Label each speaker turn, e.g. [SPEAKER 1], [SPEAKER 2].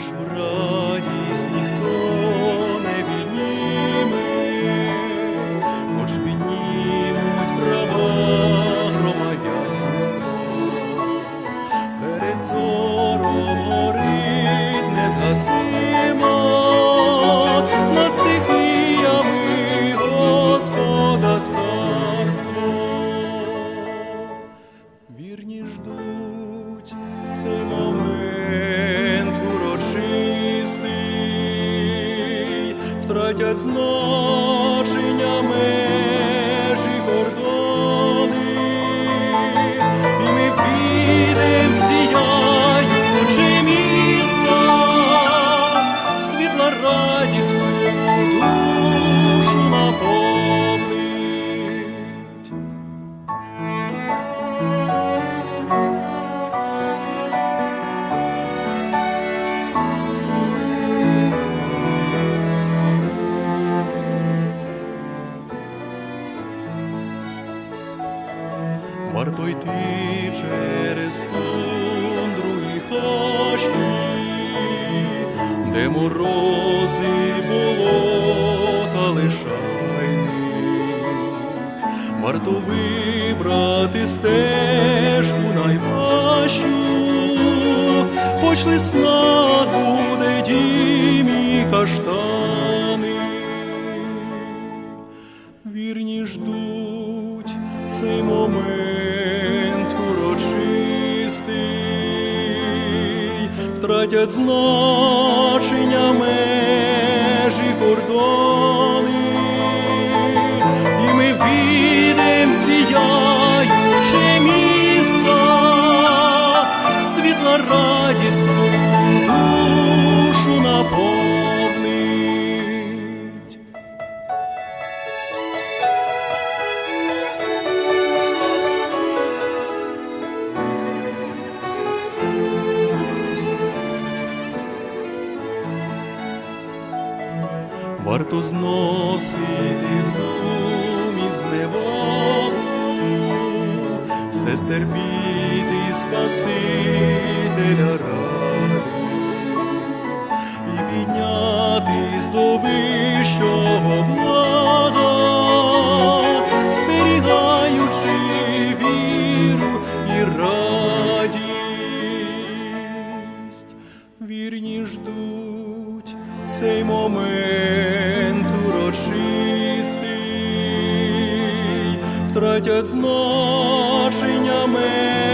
[SPEAKER 1] нашу радість ніхто не відніме, хоч віднімуть права громадянства, перед зором горить незгасима над стихіями Господа царство. Вірні ждуть цей втратять значення межі кордони, Варто йти через тундру і хащі, де морози болота лишайник. Варто вибрати стежку найважчу, хоч лисна буде дім і каштани вірні ждуть цей момент урочистий, втратять значення межі кордони, Варто зносити глум і зневагу, все стерпіти Спасителя ради і піднятись до вищого блага, зберігаючи віру і радість. Вірні ждуть цей момент урочистий, втратять значення кордони.